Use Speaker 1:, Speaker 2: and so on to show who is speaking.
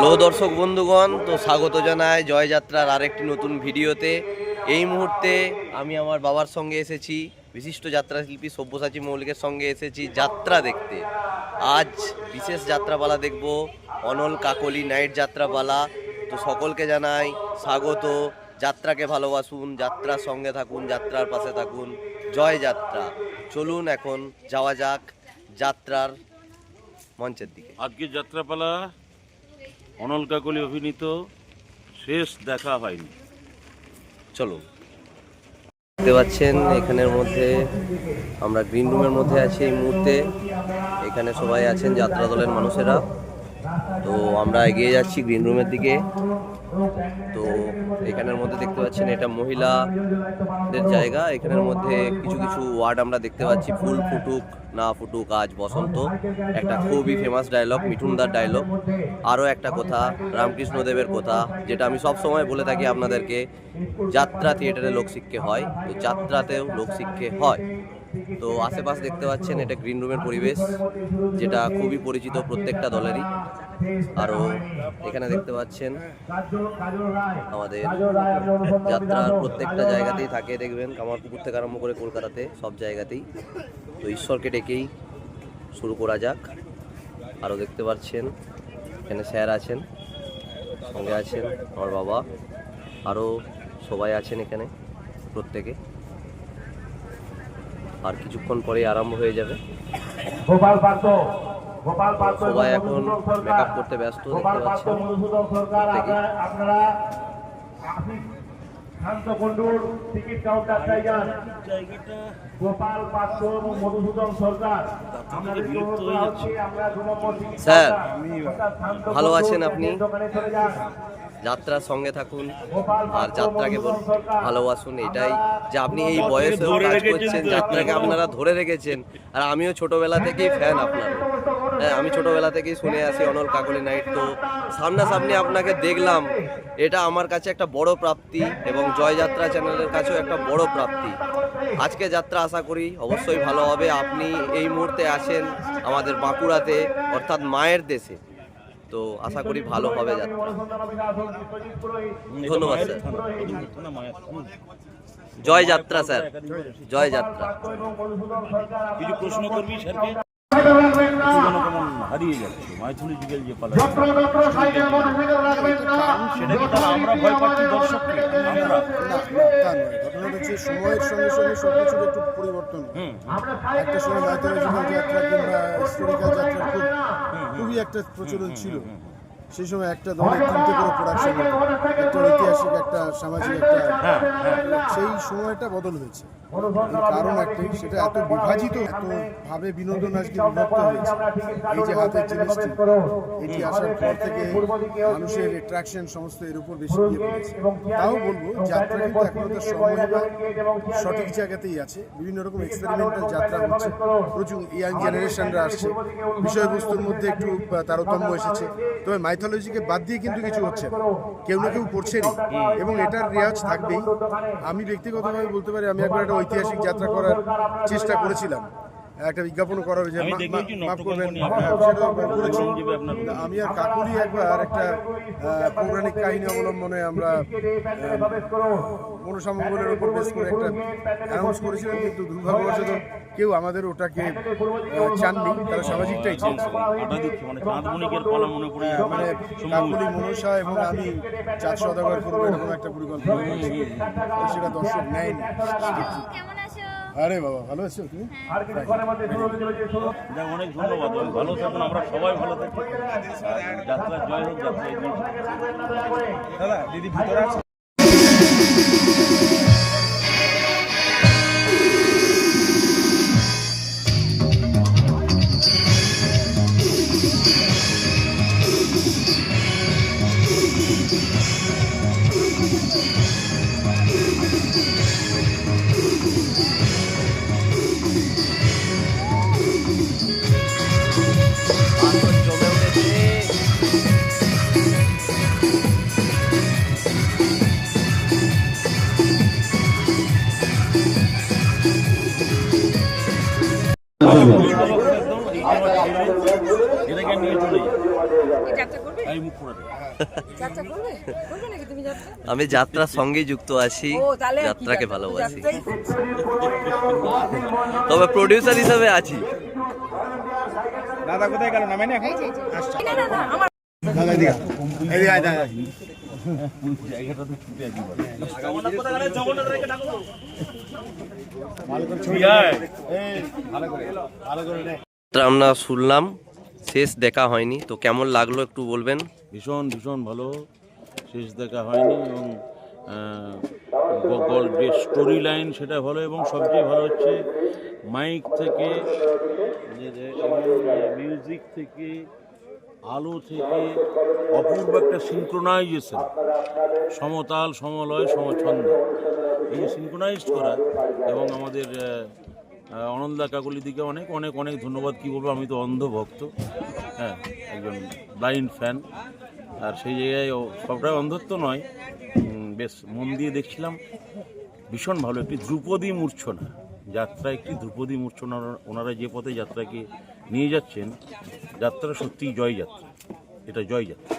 Speaker 1: Hello দর্শক বন্ধুগণ, তো স্বাগত জানাই জয়যাত্রার আরেকটি নতুন ভিডিওতে। এই মুহূর্তে আমি আমার বাবার সঙ্গে এসেছি, বিশিষ্ট যাত্রা শিল্পী সব্যসাচী মৌলিকের সঙ্গে এসেছি যাত্রা দেখতে। আজ বিশেষ যাত্রাপালা দেখব, অনল কাকলি নাইট যাত্রাপালা। তো সকলকে জানাই স্বাগত, যাত্রাকে ভালোবাসুন, যাত্রার সঙ্গে থাকুন, যাত্রার পাশে থাকুন জয় যাত্রা চলুন এখন যাওয়া যাক যাত্রার মঞ্চের দিকে।
Speaker 2: আজকে যাত্রাপালা অনল কাকলি অভিনীত, শেষ দেখা হয়নি।
Speaker 1: চলো। দেখতে পাচ্ছেন, এখানের মধ্যে আমরা গ্রিন রুমের মধ্যে আছি এই মুহূর্তে। এখানে সবাই আছেন যাত্রা দলের মানুষেরা। তো আমরা এগিয়ে যাচ্ছি গ্রিন রুমের দিকে। তো এখানের মধ্যে দেখতে পাচ্ছেন এটা মহিলাদের জায়গা। এখানের মধ্যে কিছু কিছু ওয়ার্ড আমরা দেখতে পাচ্ছি। ফুল ফুটুক, না ফুটুক, আজ বসন্ত। একটা খুবই ফেমাস ডায়লগ মিঠুনদার ডায়লগ আরও একটা কথা, রামকৃষ্ণদেবের কথা, যেটা আমি সব সময় বলে থাকি আপনাদেরকে, যাত্রা থিয়েটারে লোকশিক্ষে হয়। তো যাত্রাতেও লোকশিক্ষে হয়। তো আশেপাশ দেখতে পাচ্ছেন এটা গ্রিন রুমের পরিবেশ, যেটা খুবই পরিচিত প্রত্যেকটা দলেরই। আরও এখানে দেখতে পাচ্ছেন আমাদের যাত্রার প্রত্যেকটা জায়গাতেই থাকে, দেখবেন। কামারপুকুর থেকে আরম্ভ করে কলকাতাতে সব জায়গাতেই। তো ঈশ্বরকে ডেকেই শুরু করা যাক। আরও দেখতে পাচ্ছেন, এখানে স্যার আছেন, সঙ্গে আছেন আমার বাবা। আরও সবাই আছেন এখানে, প্রত্যেকে। আর কিছুক্ষণ পরেই আরম্ভ হয়ে যাবে সবাই এখন
Speaker 3: মধুসূদন সরকার।
Speaker 1: মেকআপ করতে ব্যস্ত দেখতে পাচ্ছেন
Speaker 3: মধুসূদন সরকার। আপনারা- শান্ত টিকিট গোপাল পাত্র এবং মধুসূদন
Speaker 2: হয়ে
Speaker 1: স্যার, ভালো আছেন আপনি? যাত্রার সঙ্গে থাকুন আর যাত্রাকে বল- ভালোবাসুন এটাই। যে আপনি এই বয়সেও কাজ করছেন যাত্রাকে
Speaker 2: আপনারা।
Speaker 1: আপনারা ধরে রেখেছেন। আর আমিও ছোটবেলা থেকেই ফ্যান আপনার হ্যাঁ আমি ছোটবেলা থেকেই শুনে আসি অনল কাকলি নাইট। তো সামনাসামনি আপনাকে দেখলাম এটা আমার কাছে একটা বড় প্রাপ্তি এবং জয়যাত্রা চ্যানেলের কাছেও একটা বড় প্রাপ্তি। আজকে যাত্রা আশা করি অবশ্যই ভালো হবে। আপনি এই মুহূর্তে আছেন আমাদের বাঁকুড়াতে অর্থাৎ মায়ের দেশে। তো আশা করি ভালো হবে যাত্রা। ধন্যবাদ স্যার। জয় যাত্রা স্যার। জয় যাত্রা।
Speaker 2: কিছু প্রশ্ন করবি স্যারকে? কেমন হারিয়ে যাচ্ছে মাইথুলি যুগের যে পালা সেটা কি আমরা ভয় পাচ্ছি দর্শককে?
Speaker 4: ঘটনাটা হচ্ছে সময়ের সঙ্গে সঙ্গে সব কিছুর একটু পরিবর্তন
Speaker 2: হুম।
Speaker 4: একটা সময় যাত্রা কিংবা হিস্টোরিক্যাল যাত্রা একটা প্রচলন ছিল। সেই সময় একটা দলে তিনটে করে প্রোডাকশন একটা ঐতিহাসিক একটা সামাজিক একটা
Speaker 2: হ্যাঁ হ্যাঁ
Speaker 4: সেই সময়টা বদল হয়েছে। কারণ একটাই সেটা এত বিভাজিত এত ভাবে বিনোদন আজকে বিভক্ত হয়েছে। এই যে হাতের জিনিসটি এটি আসার পর থেকে মানুষের অ্যাট্রাকশন সমস্ত এর উপর বেশি ইয়ে পড়েছে। তাও বলব যাত্রা কিন্তু এখনও তার সময় সঠিক জায়গাতেই আছে। বিভিন্ন রকম এক্সপেরিমেন্টাল যাত্রা হচ্ছে প্রচুর ইয়াং জেনারেশনরা আসছে। বিষয়বস্তুর মধ্যে একটু তারতম্য এসেছে তবে মাইথোলজিকে বাদ দিয়ে কিন্তু কিছু হচ্ছে না। কেউ না কেউ পড়ছেনি এবং এটার রেওয়াজ থাকবেই। আমি ব্যক্তিগতভাবে বলতে পারি আমি একবার একটা ঐতিহাসিক যাত্রা করার চেষ্টা করেছিলাম। একটা বিজ্ঞাপন
Speaker 2: আমি
Speaker 4: মা- মাফ করবেন। হ্যাঁ, আমি আর কাকুরি একবার একটা পৌরাণিক কাহিনী অবলম্বনে আমরা মনসামঙ্গলের উপর বেশ করে একটা অ্যানাউন্স করেছিলাম কিন্তু দুর্ভাগ্যবশত কেউ আমাদের ওটাকে চাননি। তারা সামাজিকটাই চেয়েছে
Speaker 2: মানে পালা মনে
Speaker 4: কাকুলি মনসা এবং আমি চাঁদ সদাগর করব এরকম একটা পরিকল্পনা সেটা দর্শক নেয়নি। আরে বাবা ভালো আছো তুমি?
Speaker 3: আর কিছুক্ষণের মধ্যে শুরু হতে চলেছে শুরু
Speaker 2: অনেক ধন্যবাদ ভালো থাকুন আমরা সবাই ভালো থাকি যাত্রা জয় হোক যাত্রা দিদি ভিতরে
Speaker 1: আসর
Speaker 2: এটাকে নিয়ে চলে যাই মুখ পোড়াতে
Speaker 5: যাত্রা করবে? করবে নাকি তুমি যাত্রা?
Speaker 1: আমি যাত্রার সঙ্গে যুক্ত আছি যাত্রাকে ভালোবাসি। তবে প্রডিউসার হিসাবে আছি।
Speaker 4: দাদা কোথায় গেল।
Speaker 5: না না না আমার
Speaker 4: দাদা এদিকে এদিকে আয় দাদা।
Speaker 2: জায়গাটা তো ছুটে আছি
Speaker 1: তা আমরা শুনলাম। শেষ দেখা হয়নি তো কেমন লাগল একটু বলবেন?
Speaker 2: ভীষণ ভীষণ ভালো। শেষ দেখা হয়নি এবং আহ, গ- গল্প যে স্টোরি লাইন সেটা ভালো এবং সবচেয়ে ভালো হচ্ছে মাইক থেকে মিউজিক থেকে আলো থেকে অপূর্ব একটা সিনক্রোনাইজেশন সমতাল সমলয় সমছন্দ এই যে সিনক্রোনাইজড করা এবং আমাদের অনন্দা কাকলিদিকে অনেক অনেক অনেক ধন্যবাদ। কী বলব, আমি তো অন্ধ ভক্ত হ্যাঁ একজন ব্লাইন্ড ফ্যান আর সেই জায়গায় সবটাই অন্ধত্ব নয়। বেশ, মন দিয়ে দেখছিলাম। ভীষণ ভালো, একটি ধ্রুপদী মূর্ছনা। যাত্রা, একটি ধ্রুপদী মূর্ছনা ওনারা- যে পথে যাত্রাকে নিয়ে যাচ্ছেন, যাত্রা সত্যিই জয় যাত্রা এটা জয় যাত্রা